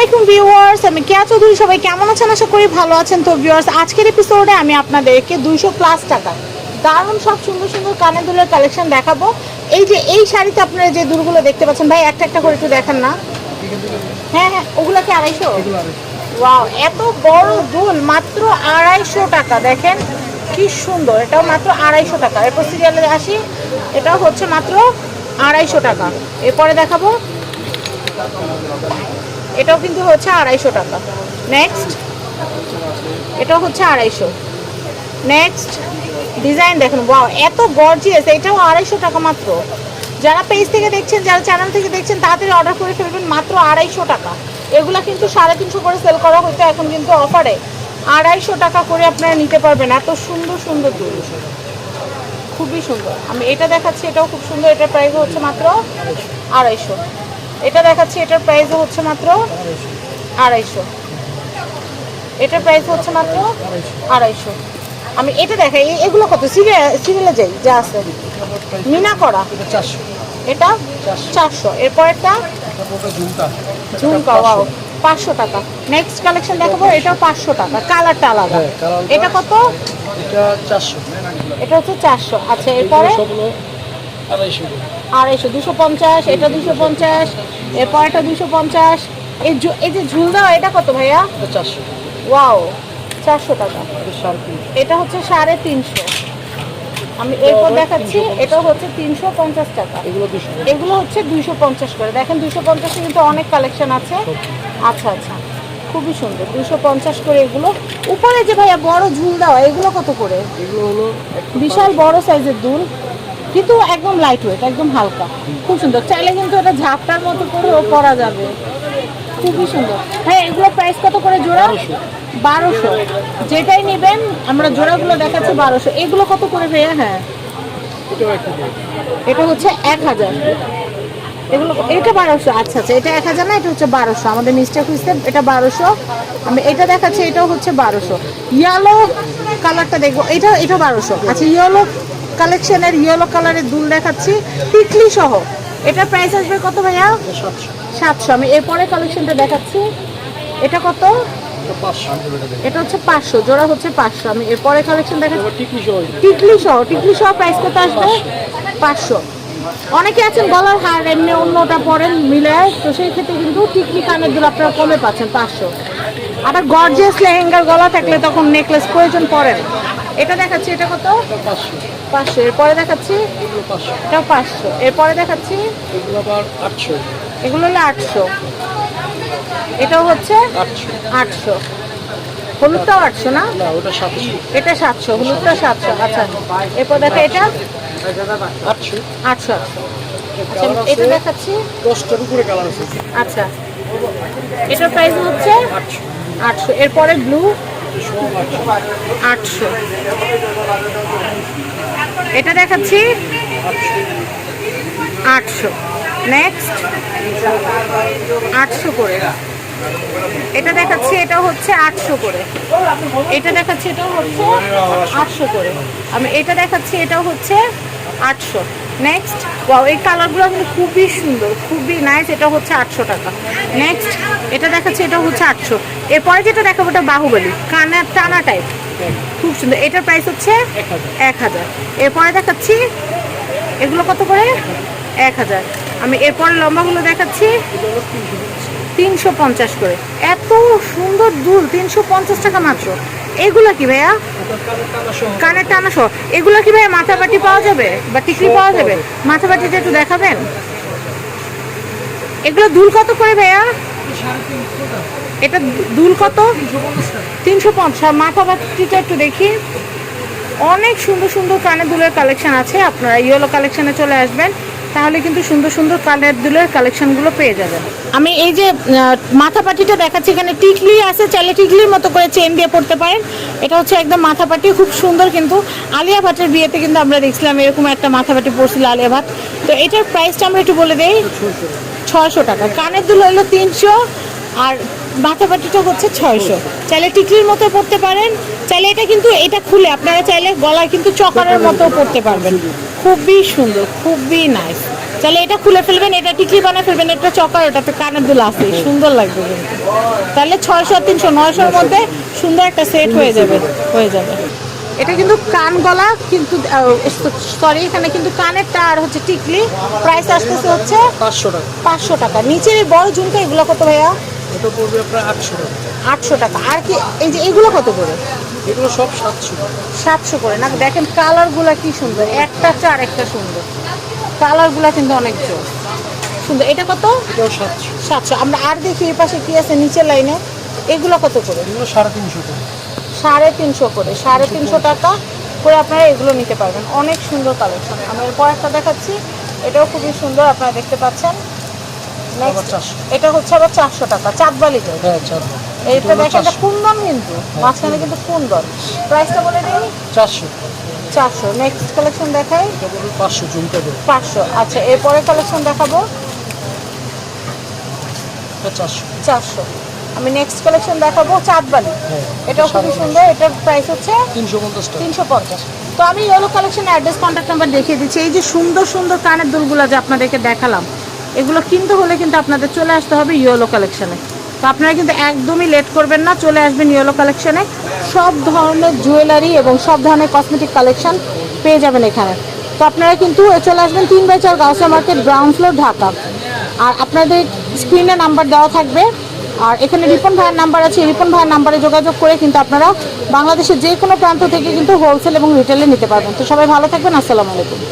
আলাইকুম ভিউয়ার্স, আমি কেয়া চৌধুরী সবাই কেমন আছেন? আশা করি ভালো আছেন। তো ভিউয়ার্স, আজকের এপিসোডে আমি আপনাদেরকে দুইশো প্লাস টাকা, দারুণ সব সুন্দর সুন্দর কানে দুলের কালেকশন দেখাবো। এই যে, এই শাড়িতে আপনারা যে দুলগুলো দেখতে পাচ্ছেন, ভাই, একটা একটা করে একটু দেখান না। হ্যাঁ হ্যাঁ ওগুলো কি আড়াইশো? ওয়াও, এত বড় দুল, মাত্র আড়াইশো টাকা, দেখেন কি সুন্দর, এটাও মাত্র আড়াইশো টাকা। এরপর সিরিয়ালে আসি, এটাও হচ্ছে মাত্র আড়াইশো টাকা। এরপরে দেখাবো। এটাও কিন্তু হচ্ছে আড়াইশো টাকা। নেক্সট এটাও হচ্ছে আড়াইশো। নেক্সট ডিজাইন দেখুন। ওয়াও এত গর্জিয়াস এটাও আড়াইশো টাকা মাত্র। যারা পেজ থেকে দেখছেন, যারা চ্যানেল থেকে দেখছেন তাড়াতাড়ি অর্ডার করে ফেলবেন মাত্র আড়াইশো টাকা। এগুলা কিন্তু সাড়ে তিনশো করে সেল করা হতো এখন কিন্তু অফারে আড়াইশো টাকা করে আপনারা নিতে পারবেন। এত সুন্দর সুন্দর দুল খুবই সুন্দর। আমি এটা দেখাচ্ছি, এটাও খুব সুন্দর। এটার প্রাইস হচ্ছে মাত্র আড়াইশো। এটা দেখাচ্ছি এটার প্রাইস হচ্ছে মাত্র আড়াইশো। এটার প্রাইস হচ্ছে মাত্র আড়াইশো। আমি এটা দেখাই এগুলো কত? সিরিয়াল সিরিয়ালে যাই যা আছে। মিনা করা। এটা চারশো। এরপরেরটা? ঝুমকা। ওয়াও পাঁচশো। টাকা। নেক্সট কালেকশন দেখাবো এটাও পাঁচশো টাকা। কালারটা আলাদা। হ্যাঁ, এটা কত? এটা চারশো। এটা হচ্ছে চারশো। আচ্ছা এরপরে? আড়াইশো। আড়াইশো দুশো পঞ্চাশ এটা দুশো পঞ্চাশ এরপর এটা দুশো পঞ্চাশ। এই এই যে ঝুল দেওয়া এটা কত ভাইয়া? চারশো। ওয়াও চারশো টাকা। এটা এটা হচ্ছে সাড়ে তিনশো। আমি এরপর দেখাচ্ছি এটা হচ্ছে তিনশো পঞ্চাশ টাকা। এগুলো হচ্ছে দুইশো পঞ্চাশ করে। দেখেন দুইশো পঞ্চাশে কিন্তু অনেক কালেকশন আছে। আচ্ছা আচ্ছা। খুবই সুন্দর দুশো পঞ্চাশ করে এগুলো। উপরে যে ভাইয়া বড় ঝুল দেওয়া এগুলো কত করে? এগুলো হলো বিশাল বড় সাইজের দুল। কিন্তু একদম লাইট ওয়েট একদম হালকা। খুব সুন্দর। চাইলে কিন্তু এটা ঝাপটার মতো করেও পরা যাবে। খুবই সুন্দর। হ্যাঁ এগুলো প্রাইস কত করে জোড়া? বারোশো। যেটাই নেবেন আমরা জোড়াগুলো দেখাচ্ছি বারোশো। এগুলো কত করে ভাইয়া? হ্যাঁ। এটা হচ্ছে এক হাজার। এগুলো এটা বারোশো। আচ্ছা আচ্ছা এটা এক হাজার না এটা হচ্ছে বারোশো। আমাদের মিস্টেক হয়েছে এটা বারোশো। আমি এটা দেখাচ্ছি এটাও হচ্ছে বারোশো। ইয়েলো কালারটা দেখব। এটা এটা বারোশো। আচ্ছা ইয়েলো কালেকশনের ইয়েলো কালারের দুল দেখাচ্ছি। টিকলি সহ। এটার প্রাইস আসবে কত ভাইয়া? সাতশো। আমি এরপরে কালেকশনটা দেখাচ্ছি। এটা কত? এটা পাঁচশো এটা হচ্ছে পাঁচশো। জোড়া হচ্ছে পাঁচশো। আমি এরপরে কালেকশন দেখাচ্ছি। টিকলি সহ টিকলি সহ। প্রাইস কত আসবে? পাঁচশো। অনেকে আছেন গলার হার এমনি অন্যটা পরেন মিলে। তো সেই ক্ষেত্রে কিন্তু টিকলি কানের দুল আপনারা কমে পাচ্ছেন পাঁচশো। আবার গর্জিয়াস লেহেঙ্গার গলা থাকলে তখন নেকলেস প্রয়োজন পড়ে না। এটা দেখাচ্ছি এটা কত? পাঁচশো। এরপরে দেখাচ্ছি? এগুলো পাঁচশো। এটাও পাঁচশো। এরপরে দেখাচ্ছি? এগুলো আবার আটশো। এগুলো হলো আটশো। এটাও হচ্ছে আটশো। হলুদটাও আটশো না? এটা সাতশো হলুদটা সাতশো। আচ্ছা এরপর দেখো এটা? আটশো। আটশো আচ্ছা এটা দেখাচ্ছি? দশটার উপরে কালার আছে। আচ্ছা। এটার প্রাইস হচ্ছে আটশো। আটশো। এরপরে ব্লু আটশো। এটা দেখাচ্ছি? আটশো। নেক্সট আটশো করে। এটা দেখাচ্ছি, এটা হচ্ছে আটশো করে। এটা দেখাচ্ছি এটা হচ্ছে আটশো করে। আমি এটা দেখাচ্ছি এটা হচ্ছে আটশো। নেক্সট ওয়াও এই কালারগুলো কিন্তু খুবই সুন্দর, খুবই নাইস এটা হচ্ছে আটশো টাকা। নেক্সট এটা দেখাচ্ছে, এটা হচ্ছে আটশো। এরপরে যেটা দেখাবো, ওটা বাহুবলী কানার টানা টাইপ খুব সুন্দর, এটার প্রাইস হচ্ছে এক হাজার। এরপরে দেখাচ্ছি, এগুলো কত করে? এক হাজার। আমি এরপরে লম্বাগুলো দেখাচ্ছি। তিনশো পঞ্চাশ করে। এত সুন্দর দুল তিনশো পঞ্চাশ টাকা মাত্র। এগুলো কি ভাইয়া? কানের টানা সহ। এগুলো কি ভাইয়া মাথা বাটি পাওয়া যাবে? বা টিকলি পাওয়া যাবে? মাথা বাটিটা একটু দেখাবেন। এগুলো দুল কত করে ভাইয়া? এটা দুল কত? তিনশো পঞ্চাশ। মাথা বাটিটা একটু দেখি। অনেক সুন্দর সুন্দর কানের দুলের কালেকশন আছে। আপনারা ইয়েলো কালেকশনে চলে আসবেন। তাহলে কিন্তু সুন্দর সুন্দর কানের দুলের কালেকশনগুলো পেয়ে যাবেন। আমি এই যে মাথা পাটিটা দেখাচ্ছি, এখানে টিকলি আছে, চাইলে টিকলির মতো করে চেন দিয়ে পড়তে পারেন। এটা হচ্ছে একদম মাথা পাটি খুব সুন্দর কিন্তু। আলিয়া ভাটের বিয়েতে কিন্তু আমরা দেখছিলাম এরকম একটা মাথা পাটি পড়ছিল আলিয়া ভাট। তো এটার প্রাইসটা আমরা একটু বলে দেই ছশো টাকা। কানের দুল হলো তিনশো, আর মাথা পাটিটা হচ্ছে ছয়শো। চাইলে টিকলির মতো পড়তে পারেন চাইলে এটা কিন্তু এটা খুলে আপনারা চাইলে গলায় কিন্তু চকারের মতো পড়তে পারবেন। খুবই সুন্দর খুবই নাইস তাহলে এটা খুলে ফেলবেন এটা টিকলি বানিয়ে ফেলবেন এটা চকার ওটাতে কানের দুল আছে সুন্দর লাগবে কিন্তু। তাহলে ছয়শো তিনশো নয়শোর মধ্যে সুন্দর একটা সেট হয়ে যাবে হয়ে যাবে। এটা কিন্তু কান গলা কিন্তু সরি এখানে কিন্তু কানেরটা আর হচ্ছে টিকলি প্রাইস আসতেছে হচ্ছে পাঁচশো টাকা। পাঁচশো টাকা। নিচের এই বড় ঝুমকা এগুলো কত ভাইয়া? এটা পড়বে আপনার আটশো টাকা। আটশো টাকা। আর কি এই যে এগুলো কত করে? এগুলো সব সাতশো। সাতশো করে। না দেখেন কালারগুলো কি সুন্দর। একটা চার একটা সুন্দর। কালারগুলো কিন্তু অনেক জোর। সুন্দর। এটা কত? সাতশো। সাতশো। আমরা আর দেখি এই পাশে কি আছে নিচের লাইনে। এগুলো কত করে? এগুলো সাড়ে তিনশো টাকা সাড়ে তিনশো করে। সাড়ে তিনশো টাকা করে আপনারা এগুলো নিতে পারবেন। অনেক সুন্দর কালেকশন। আমি এরপর একটা দেখাচ্ছি। এটাও খুবই সুন্দর আপনারা দেখতে পাচ্ছেন। নেক্সট এটা হচ্ছে আবার চারশো টাকা চাঁদবালি হ্যাঁ চার এইটা দেখেন এটা কুন্দন কিন্তু মাঝখানে কিন্তু কুন্দন। প্রাইসটা বলে দিই? চারশো। চারশো। নেক্সট কালেকশন দেখাই? পাঁচশো দেবে পাঁচশো। আচ্ছা এরপরে কালেকশন দেখাবো? চারশো। চারশো। আমি নেক্সট কালেকশন দেখাবো চাঁদবালি। হ্যাঁ এটাও খুবই সুন্দর। এটার প্রাইস হচ্ছে তিনশো পঞ্চাশ তো আমি yellow collection address contact number দেখিয়ে দিচ্ছি। এই যে সুন্দর সুন্দর কানের দুলগুলো যে আপনাদেরকে দেখালাম এগুলো কিনতে হলে কিন্তু আপনাদের চলে আসতে হবে ইয়েলো কালেকশানে তো আপনারা কিন্তু একদমই লেট করবেন না, চলে আসবেন ইয়েলো কালেকশানে সব ধরনের জুয়েলারি এবং সব ধরনের কসমেটিক কালেকশন পেয়ে যাবেন এখানে। তো আপনারা কিন্তু চলে আসবেন তিন বাই চার Gausia market, ground floor, Dhaka. আর আপনাদের স্ক্রিনে নাম্বার দেওয়া থাকবে। আর এখানে রিপন ভাইয়ের নাম্বার আছে, রিপন ভাইয়ের নাম্বারে যোগাযোগ করে কিন্তু আপনারা বাংলাদেশের যে কোনো প্রান্ত থেকে কিন্তু হোলসেল এবং রিটেলে নিতে পারবেন। তো সবাই ভালো থাকবেন, আসসালামু আলাইকুম।